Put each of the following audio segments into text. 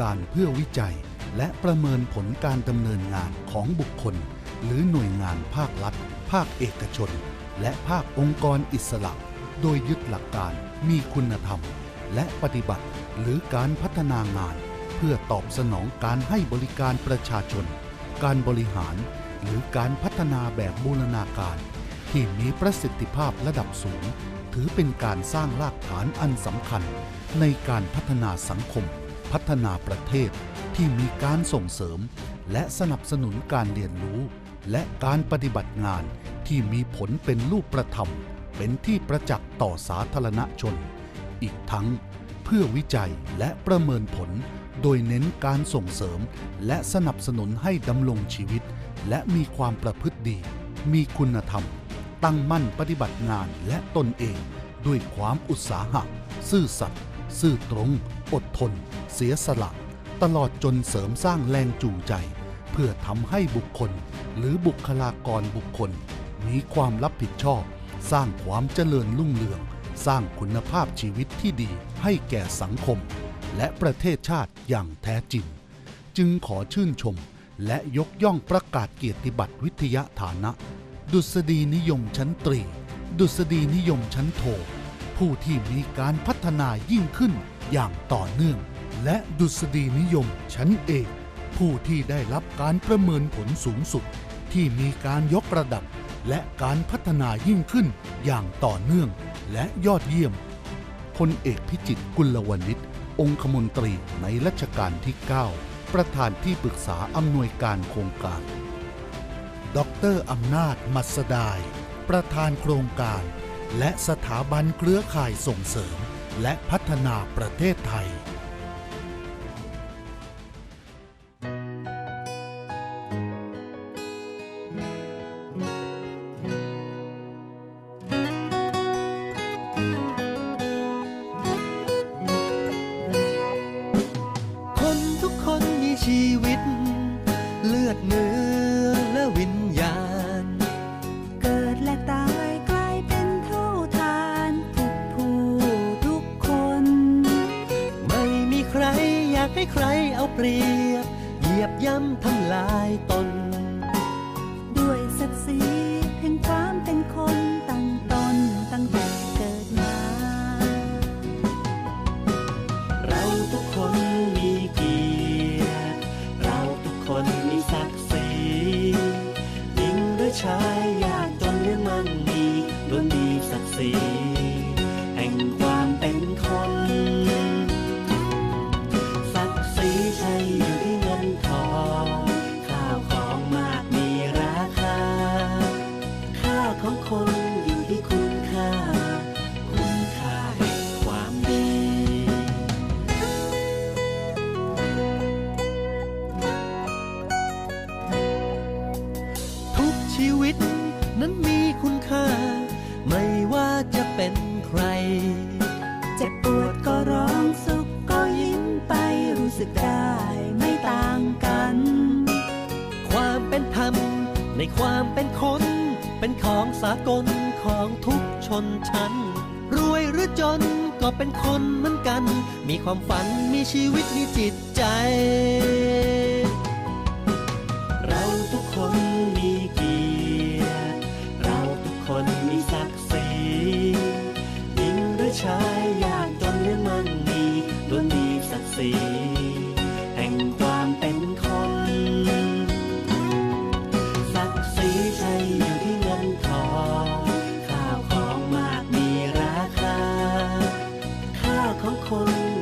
การเพื่อวิจัย และประเมินผลการดำเนินงานของบุคคล หรือหน่วยงานภาครัฐ ภาคเอกชน และภาคองค์กรอิสระ โดยยึดหลักการมีคุณธรรม และปฏิบัติหรือการพัฒนางาน เพื่อตอบสนองการให้บริการประชาชน การบริหาร หรือการพัฒนาแบบบูรณาการ ที่มีประสิทธิภาพระดับสูง ถือเป็นการสร้างรากฐานอันสำคัญในการพัฒนาสังคม พัฒนาประเทศที่มีการส่งเสริม และสนับสนุนการเรียนรู้ และการปฏิบัติงานที่มีผลเป็นรูปประธรรม เป็นที่ประจักษ์ต่อสาธารณชน อีกทั้งเพื่อวิจัยและประเมินผล โดยเน้นการส่งเสริม และสนับสนุนให้ดำรงชีวิต และมีความประพฤติดี มีคุณธรรม ตั้งมั่นปฏิบัติงานและตนเอง ด้วยความอุตสาหะ ซื่อสัตย์ ซื่อตรง อดทน เสียสละ ตลอดจนเสริมสร้างแรงจูงใจ เพื่อทำให้บุคคล หรือบุคลากรบุคคล มีความรับผิดชอบ สร้างความเจริญรุ่งเรือง สร้างคุณภาพชีวิตที่ดีให้แก่สังคม และประเทศชาติอย่างแท้จริง จึงขอชื่นชม และยกย่องประกาศเกียรติบัตรวิทยาฐานะ ดุษฎีนิยมชั้นตรี ดุษฎีนิยมชั้นโท ผู้ที่มีการพัฒนายิ่งขึ้นอย่างต่อเนื่อง และดุษฎีนิยมชั้นเอกผู้ที่ได้รับการประเมินผลสูงสุด ที่มีการยกระดับ และการพัฒนายิ่งขึ้นอย่างต่อเนื่อง และยอดเยี่ยมพลเอกพิจิตรกุลวณิชองคมนตรีในรัชกาลที่ 9 ประธานที่ปรึกษาอำนวยการโครงการ ดรอำนาจมัสดาย ประธานโครงการ และสถาบันเครือข่ายส่งเสริม และพัฒนาประเทศไทย ความเป็นคน เป็นของสากลของทุกชนชั้น รวยหรือจนก็เป็นคนเหมือนกัน มีความฝันมีชีวิตมีจิตใจา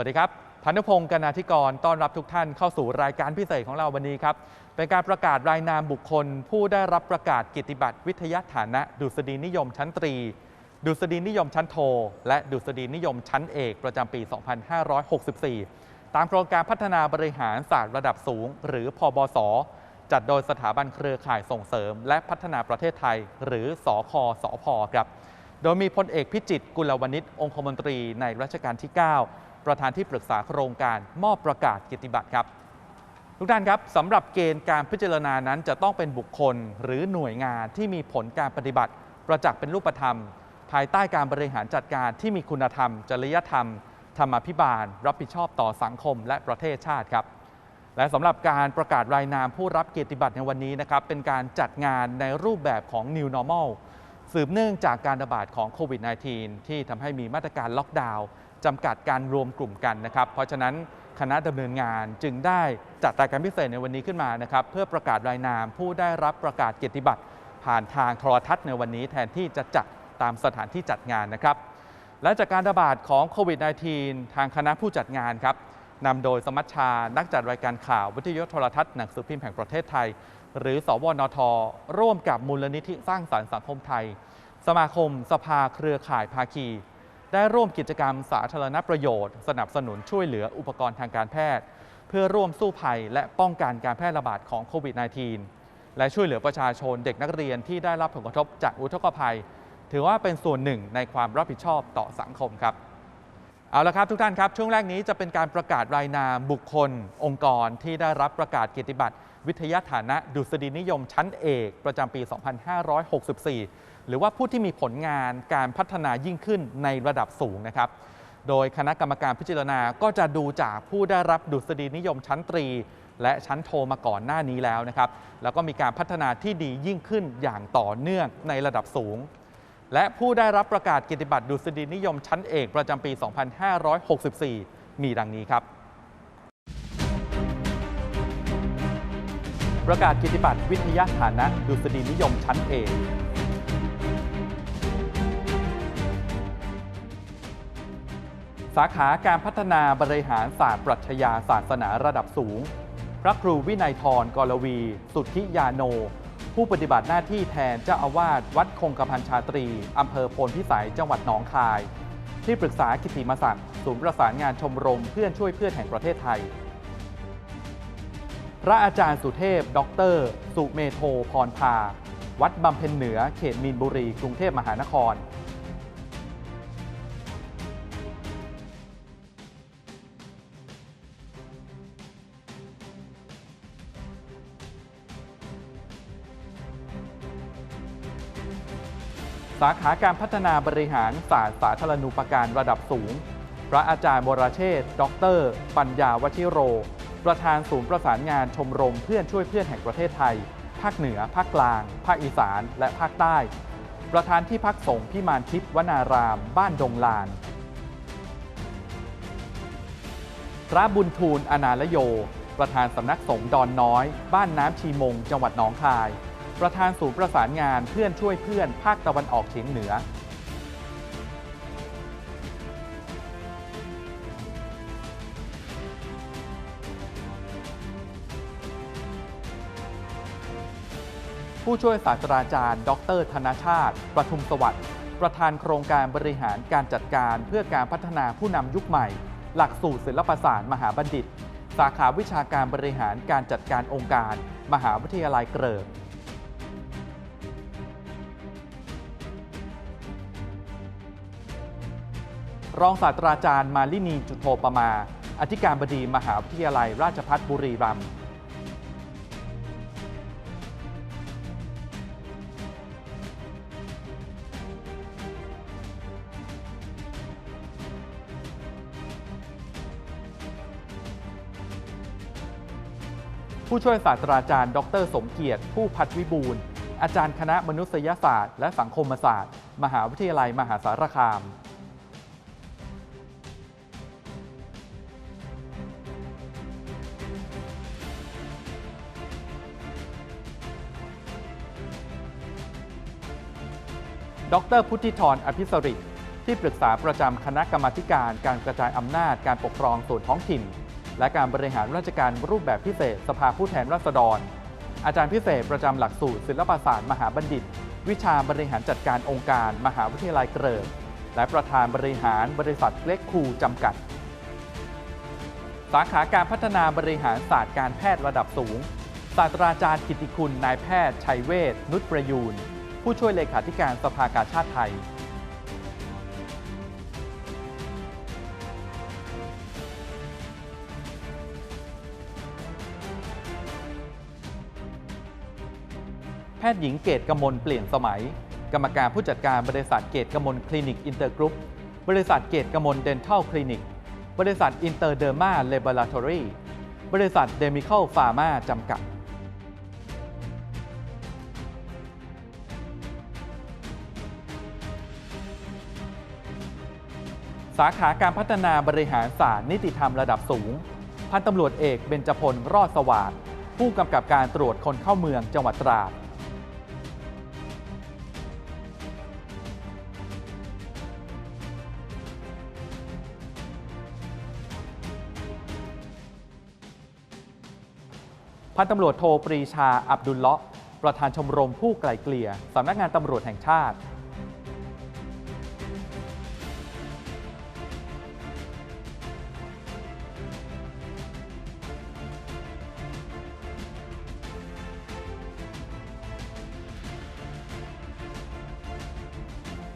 วัสดีครับพันุพงศ์กนาธิกรต้อนรับทุกท่านเข้าสู่รายการพิเศษของเราวันนี้ครับ เป็นการประกาศรายนามบุคคล ผู้ได้รับประกาศกิตติบัตรวิทยาฐานะ ดุษฎีนิยมชั้นตรี ดุษฎีนิยมชั้นโท และดุษฎีนิยมชั้นเอกประจำปี 2564 ตามโครงการพัฒนาบริหารศาสตร์ระดับสูง หรือพบสจัดโดยสถาบันเครือข่ายส่งเสริม และพัฒนาประเทศไทย หรือสคสพครับ โดยมีพลเอกพิจิตรกุลวณิชองคมนตรีในรัชกาลที่ 9 ประธานที่ปรึกษาโครงการมอบประกาศกิตติบัตรครับ ทุกท่านครับสำหรับเกณฑ์การพิจารณานั้นจะต้องเป็นบุคคลหรือหน่วยงานที่มีผลการปฏิบัติ ประจักษ์เป็นรูปธรรม ภายใต้การบริหารจัดการที่มีคุณธรรม จริยธรรม ธรรมาภิบาล รับผิดชอบต่อสังคมและประเทศชาติครับและสำหรับการประกาศรายนามผู้รับเกียรติบัตรในวันนี้นะครับเป็นการจัดงานในรูปแบบของ New Normal สืบเนื่องจากการระบาดของโควิด -19 ที่ทำให้มีมาตรการล็อกดาวน์ จำกัดการรวมกลุ่มกันนะครับ เพราะฉะนั้นคณะดำเนินงานจึงได้จัดรายการพิเศษในวันนี้ขึ้นมานะครับ เพื่อประกาศรายนามผู้ได้รับประกาศเกียรติบัตรผ่านทางโทรทัศน์ในวันนี้แทนที่จะจัดตามสถานที่จัดงานนะครับ และจากการระบาดของโควิด -19 ทางคณะผู้จัดงานครับนำโดยสมัชชา นักจัดรายการข่าว วิทยุโทรทัศน์หนังสือพิมพ์แห่งประเทศไทย หรือ สวนท ร่วมกับมูลนิธิสร้างสรรค์สังคมไทย สมาคม สภาเครือข่ายภาคี ได้ร่วมกิจกรรมสาธารณประโยชน์ สนับสนุนช่วยเหลืออุปกรณ์ทางการแพทย์ เพื่อร่วมสู้ภัยและป้องกันการแพร่ระบาดของโควิด -19 และช่วยเหลือประชาชนเด็กนักเรียนที่ได้รับผลกระทบจากอุทกภัย ถือว่าเป็นส่วนหนึ่งในความรับผิดชอบต่อสังคมครับเอาละครับทุกท่านครับช่วงแรกนี้จะเป็นการประกาศรายนามบุคคล องค์กรที่ได้รับประกาศเกียรติบัตรวิทยาฐานะดุษฎีนิยมชั้นเอก ประจำปี 2564 หรือว่าผู้ที่มีผลงานการพัฒนายิ่งขึ้นในระดับสูงนะครับ โดยคณะกรรมการพิจารณาก็จะดูจากผู้ได้รับดุษฎีนิยมชั้นตรี และชั้นโทมาก่อนหน้านี้แล้วนะครับ แล้วก็มีการพัฒนาที่ดียิ่งขึ้นอย่างต่อเนื่องในระดับสูง และผู้ได้รับประกาศเกียรติบัตรดุษฎีนิยมชั้นเอกประจำปี 2564 มีดังนี้ครับประกาศเกียรติบัตรวิทยาฐานะดุษฎีนิยมชั้นเอก สาขาการพัฒนาบริหารศาสตร์ปรัชญาศาสนาระดับสูง พระครูวินัยทรกรวี สุทธิยาโน ผู้ปฏิบัติหน้าที่แทนเจ้าอาวาสวัดคงกระพันชาตรี อำเภอโพนพิสัยจังหวัดหนองคาย ที่ปรึกษากิติมศักดิ์ศูนย์ประสานงานชมรมเพื่อนช่วยเพื่อนแห่งประเทศไทย พระอาจารย์สุเทพด็อกเตอร์สุเมโทพรพา วัดบำเพ็ญเหนือ เขตมีนบุรี กรุงเทพมหานคร สาขาการพัฒนาบริหารศาสตร์สาธารณูปการระดับสูง พระอาจารย์วรเชษด็อกเตอร์ปัญญาวชิโร ประธานศูนย์ประสานงานชมรมเพื่อนช่วยเพื่อนแห่งประเทศไทย ภาคเหนือ ภาคกลาง ภาคอีสาน และภาคใต้ ประธานที่พักสงฆ์พิมานทิพย์วนาราม บ้านดงลาน พระบุญทูลอนาลโย ประธานสำนักสงฆ์ดอนน้อย บ้านน้ำชีมง จังหวัดหนองคาย ประธานศูนย์ประสานงานเพื่อนช่วยเพื่อนภาคตะวันออกเฉียงเหนือผู้ช่วยศาสตราจารย์ ดร ธนชาติ ประทุมสวัสดิ์ ประธานโครงการบริหารการจัดการเพื่อการพัฒนาผู้นำยุคใหม่ หลักสูตรศิลปศาสตร์มหาบัณฑิต สาขาวิชาการบริหารการจัดการองค์การ มหาวิทยาลัยเกริก รองศาสตราจารย์มาลินีจุโทปมา อธิการบดีมหาวิทยาลัยราชภัฏบุรีรัมย์ผู้ช่วยศาสตราจารย์ ดร สมเกียรติ ผู้พัฒวิบูรณ์อาจารย์คณะมนุษยศาสตร์ และสังคมศาสตร์ มหาวิทยาลัยมหาสารคาม ดรพุทธิธรอภิสริที่ปรึกษาประจำคณะกรรมาการการกระจายอำนาจการปกครองส่วนท้องถิ่น และการบริหารราชการรูปแบบพิเศษสภาผู้แทนราษฎร อาจารย์พิเศษประจำหลักสูตรศิลปศาสตร์มหาบัณฑิต วิชาบริหารจัดการองค์การ มหาวิทยาลัยเกริกและประธานบริหารบริษัทเล็กคูจำกัด สาขาการพัฒนาบริหารศาสตร์การแพทย์ระดับสูงศาสตราจารย์กิติคุณนายแพทย์ชัยเวชนุชประยูน ผู้ช่วยเลขาธิการสภากาชาติไทยแพทย์หญิงเกตกมลเปลี่ยนสมัย กรรมการผู้จัดการบริษัทเกตกมลคลินิกอินเตอร์กรุ๊ป บริษัทเกตกมลเดนทัลคลินิก บริษัทอินเตอร์เดอร์มาเลบอราทอรี่ บริษัทเดมิคอลฟาร์มาจำกัด สาขาการพัฒนาบริหารศาสตร์นิติธรรมระดับสูง พันตำรวจเอกเบญจพลรอดสวัสดิ์ผู้กำกับการตรวจคนเข้าเมืองจังหวัดตราดพันตำรวจโทปรีชาอับดุลเลาะห์ประธานชมรมผู้ไกล่เกลี่ยสำนักงานตำรวจแห่งชาติ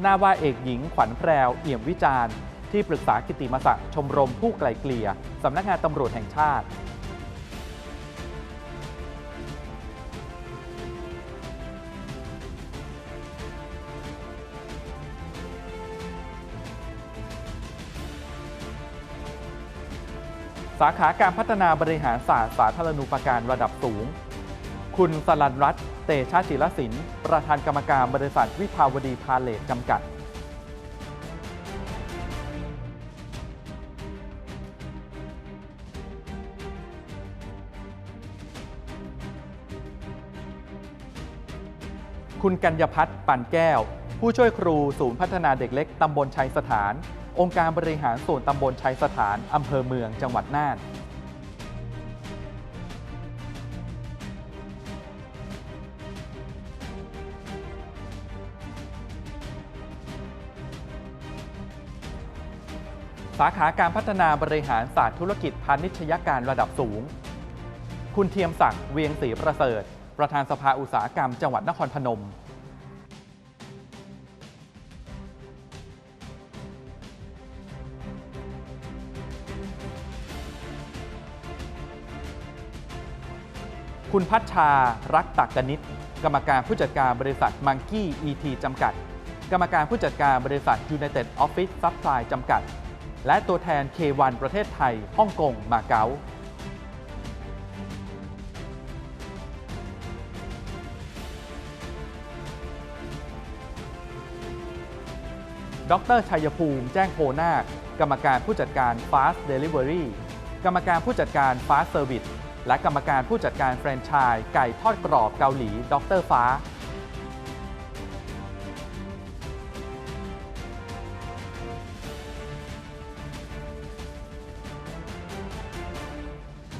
นาวาเอกหญิงขวัญแพรวเอี่ยมวิจารณ์ ที่ปรึกษากิติมศักดิ์ชมรมผู้ไกลเกลี่ยสำนักงานตำรวจแห่งชาติสาขาการพัฒนาบริหารศาสตร์สาธารณูปการระดับสูง คุณสลันรัตน์ เตชะจิรศิลป์ประธานกรรมการบริษัทวิภาวดีพาเลทจำกัดคุณกัญญพัฒน์ปั่นแก้ว ผู้ช่วยครูศูนย์พัฒนาเด็กเล็ก ตำบลชัยสถาน องค์การบริหารส่วนตำบลชัยสถาน อำเภอเมืองจังหวัดน่าน สาขาการพัฒนาบริหารศาสตร์ธุรกิจพาณิชยการระดับสูง คุณเทียมศักดิ์เวียงศรีประเสริฐ ประธานสภาอุตสาหกรรมจังหวัดนครพนม คุณพัชชารักตักกนิตกรรมการผู้จัดการบริษัทมังกี้ ET จำกัด กรรมการผู้จัดการบริษัท United Office Supply จำกัด และตัวแทน K1 ประเทศไทย ฮ่องกง มาเก๊าดรชัยภูมิแจ้งโพนาค กรรมการผู้จัดการ Fast Delivery กรรมการผู้จัดการ Fast Service และกรรมการผู้จัดการแฟรนไชส์ไก่ทอดกรอบเกาหลี ดรฟ้า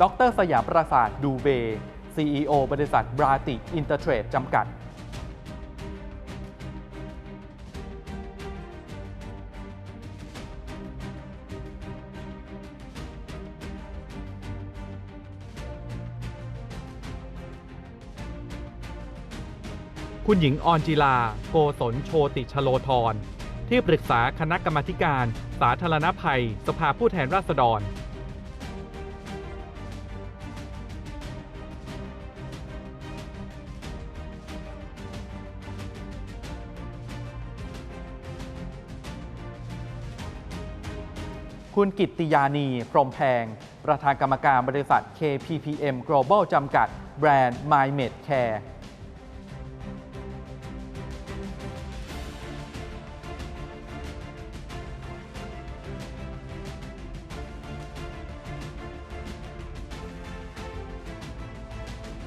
ดรสยามประสาทดูเบ CEO บริษัทบราติอินเตอร์เทรดจำกัด คุณหญิงออนจิลา โกศลโชติชโลธร ที่ปรึกษาคณะกรรมาการ สาธารณภัย สภาผู้แทนราษฎร คุณกิตติยานี พรมแพง ประธานกรรมการบริษัท KPPM Global จำกัด แบรนด์ MyMed Care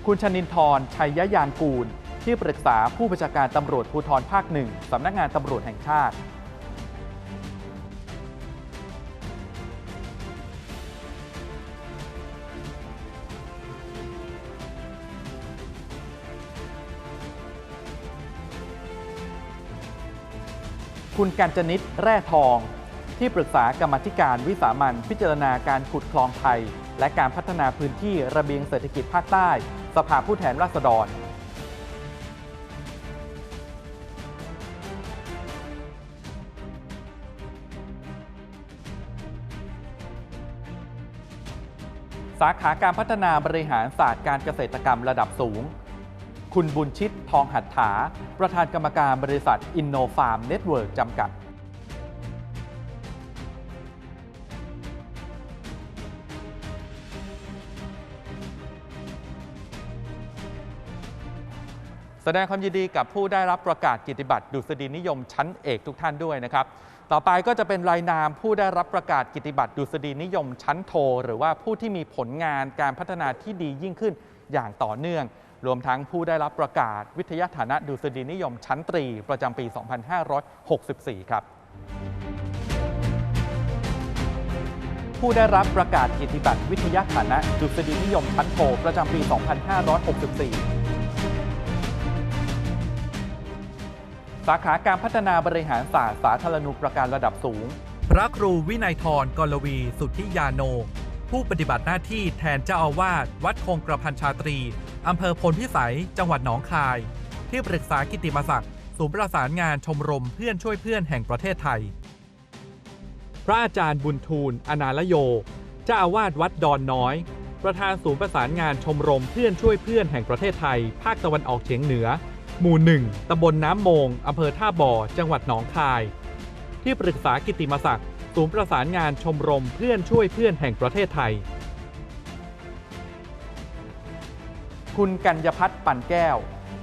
คุณชนินทร์ชัยยานกูล ที่ปรึกษาผู้บัญชาการตำรวจภูธรภาคหนึ่งสำนักงานตำรวจแห่งชาติ คุณกัญจนิตแร่ทอง ที่ปรึกษากรรมธิการวิสามันพิจารณาการขุดคลองไทย และการพัฒนาพื้นที่ระเบียงเศรษฐกิจภาคใต้ สภาผู้แทนราษฎรสาขาการพัฒนาบริหารศาสตร์การเกษตรกรรมระดับสูง คุณบุญชิตทองหัตถา ประธานกรรมการบริษัทอินโนฟาร์มเน็ตเวิร์กจำกัด แสดงความยินดีกับผู้ได้รับประกาศกิตติบัตรดุษฎีนิยมชั้นเอกทุกท่านด้วยนะครับ ต่อไปก็จะเป็นรายนามผู้ได้รับประกาศกิตติบัตรดุษฎีนิยมชั้นโท หรือว่าผู้ที่มีผลงานการพัฒนาที่ดียิ่งขึ้นอย่างต่อเนื่อง รวมทั้งผู้ได้รับประกาศวิทยาฐานะดุษฎีนิยมชั้นตรี ประจำปี 2564 ครับ ผู้ได้รับประกาศกิตติบัตรวิทยาฐานะดุษฎีนิยมชั้นโทประจำปี 2564สาขาการพัฒนาบริหารศาสตร์สาธารณูปการระดับสูง พระครูวินัยทรกรวี สุทธิยาโน ผู้ปฏิบัติหน้าที่แทนเจ้าอาวาสวัดคงกระพันชาตรี อำเภอพลพิสัย จังหวัดหนองคาย ที่ปรึกษากิติมศักดิ์ศูนย์ประสานงานชมรมเพื่อนช่วยเพื่อนแห่งประเทศไทย พระอาจารย์บุญทูล อนาลโย เจ้าอาวาสวัดดอนน้อย ประธานศูนย์ประสานงานชมรมเพื่อนช่วยเพื่อนแห่งประเทศไทย ภาคตะวันออกเฉียงเหนือ หมู่หนึ่งตำบลน้ำโมงอำเภอท่าบ่อ จังหวัดหนองคาย ที่ปรึกษากิตติมศักดิ์ศูนย์ประสานงานชมรมเพื่อนช่วยเพื่อนแห่งประเทศไทย คุณกัญญพัฒน์ปั่นแก้ว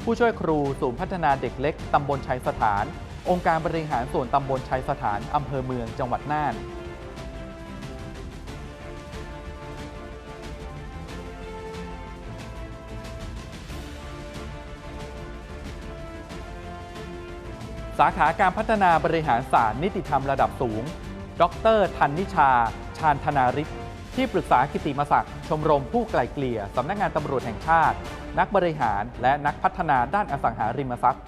ผู้ช่วยครูศูนย์พัฒนาเด็กเล็กตำบลชัยสถาน องค์การบริหารส่วนตำบลชัยสถานอำเภอเมืองจังหวัดน่านสาขาการพัฒนาบริหารศาสตร์นิติธรรมระดับสูง ดรธันนิชา ชาญธนาริศ ที่ปรึกษากิติมศักดิ์ชมรมผู้ไกลเกลี่ยสำนักงานตำรวจแห่งชาติ นักบริหาร และนักพัฒนาด้านอสังหาริมทรัพย์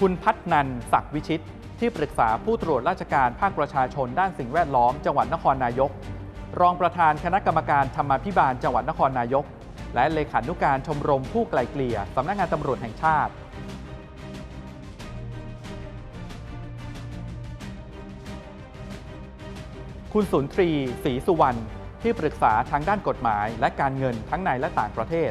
คุณพัฒนันศักดิ์วิชิต ที่ปรึกษาผู้ตรวจราชการภาคประชาชนด้านสิ่งแวดล้อมจังหวัดนครนายก รองประธานคณะกรรมการธรรมาภิบาลจังหวัดนครนายก และเลขานุการชมรมผู้ไกลเกลี่ยสำนักงานตำรวจแห่งชาติ คุณสุนทรีศรีสุวรรณที่ปรึกษาทางด้านกฎหมาย และการเงินทั้งในและต่างประเทศ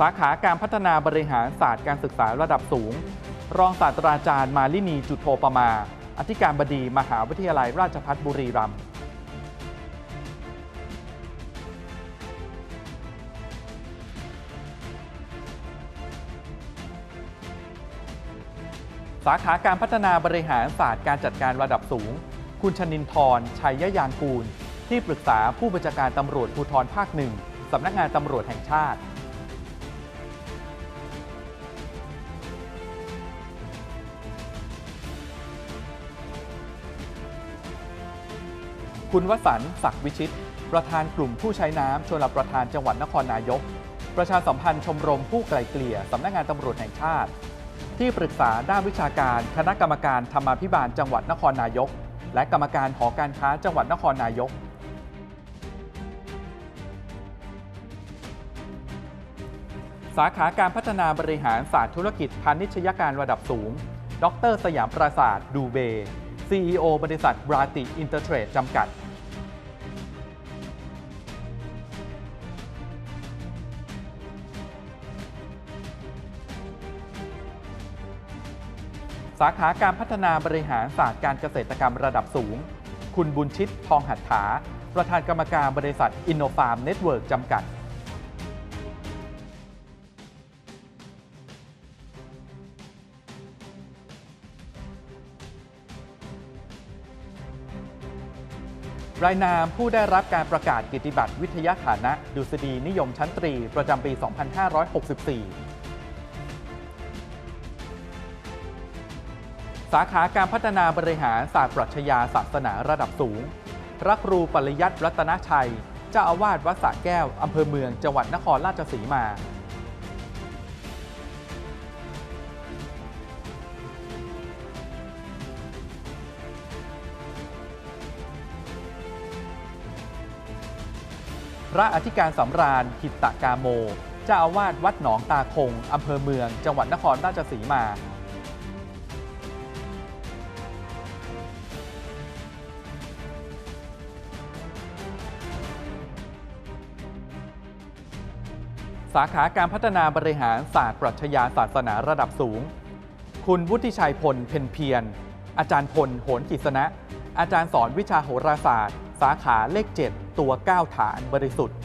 สาขาการพัฒนาบริหารศาสตร์การศึกษาระดับสูง รองศาสตราจารย์มาลินีจุโทปมา อธิการบดีมหาวิทยาลัยราชภัฏบุรีรัมย์าขาการพัฒนาบริหารศาสตร์การจัดการระดับสูง คุณชนินทร์ชัยยางกูล ที่ปรึกษาผู้บัญชาการตำรวจภูธรภาคหนึ่งสำนักงานตำรวจแห่งชาติคุณวสันต์ศักดิ์วิชิต ประธานกลุ่มผู้ใช้น้ำชลประทานจังหวัดนครนายก ประชาสัมพันธ์ชมรมผู้ไกลเกลี่ยสำนักงานตำรวจแห่งชาติ ที่ปรึกษาด้านวิชาการคณะกรรมการธรรมาภิบาลจังหวัดนครนายก และกรรมการหอการค้าจังหวัดนครนายก สาขาการพัฒนาบริหารศาสตร์ธุรกิจพาณิชยการระดับสูง ดร สยามปราศาสตร์ดูเบ CEO บริษัทบราติอินเตอร์เทรดจำกัด สาขาการพัฒนาบริหารศาสตร์การเกษตรกรรมระดับสูง คุณบุญชิตทองหัตถา ประธานกรรมการบริษัทอินโนฟาร์มเน็ตเวิร์กจำกัด รายนามผู้ได้รับการประกาศกิติบัตรวิทยาฐานะ ดุษฎีนิยมชั้นตรี ประจำปี 2564 สาขาการพัฒนาบริหารศาสตร์ปรัชญาศาสนาระดับสูงพระครูปริยัติรัตนชัย เจ้าอาวาสวัดสระแก้ว อำเภอเมือง จังหวัดนครราชสีมา พระอธิการสำราญหิตตกาโม เจ้าอาวาสวัดหนองตาคง อำเภอเมือง จังหวัดนครราชสีมา สาขาการพัฒนาบริหารศาสตร์ปรัชญาศาสนาระดับสูง คุณวุฒิชัยพลเพนเพียร อาจารย์พลโหนกิษณะ อาจารย์สอนวิชาโหราศาสตร์ สาขาเลข 7 ตัว 9 ฐานบริสุทธิ์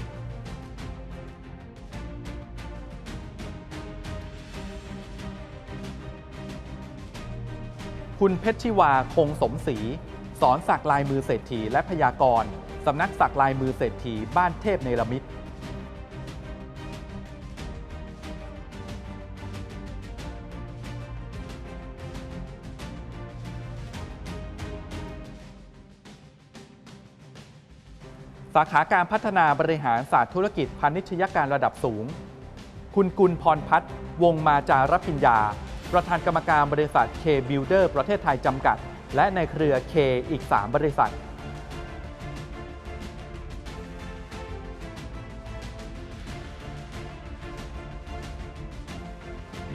คุณเพชรชิวาคงสมศรีสอนสักลายมือเศรษฐีและพยากรณ์สำนักสักลายมือเศรษฐีบ้านเทพเนรมิต สาขาการพัฒนาบริหารศาสตร์ธุรกิจพาณิชยการระดับสูง คุณกุลพรพัฒน์วงมาจารพิญญา ประธานกรรมการบริษัท K Builder ประเทศไทยจำกัด และในเครือ K อีก 3 บริษัท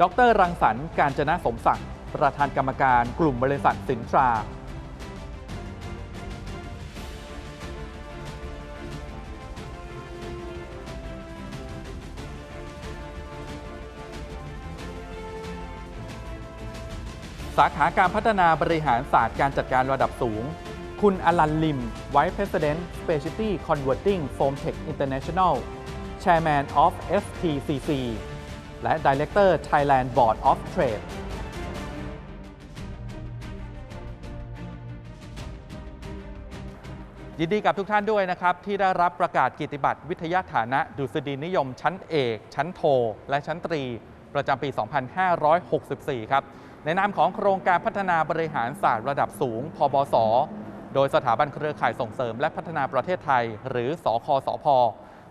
ดรรังสรรค์การจนะสมศักดิ์ประธานกรรมการกลุ่มบริษัทสินทรา สาขาการพัฒนาบริหารศาสตร์การจัดการระดับสูง คุณอลันลิม Vice President Specialty Converting Foam Tech International Chairman of STCC และ Director Thailand Board of Trade ยินดีกับทุกท่านด้วยนะครับ ที่ได้รับประกาศกิตติบัตรวิทยาฐานะดุษฎีนิยมชั้นเอก ชั้นโท และชั้นตรี ประจำปี 2564 ครับ ในนามของโครงการพัฒนาบริหารศาสตร์ระดับสูง พบส โดยสถาบันเครือข่ายส่งเสริม และพัฒนาประเทศไทย หรือสคสพ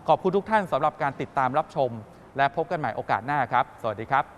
ขอบคุณทุกท่านสำหรับการติดตามรับชม และพบกันใหม่โอกาสหน้าครับ สวัสดีครับ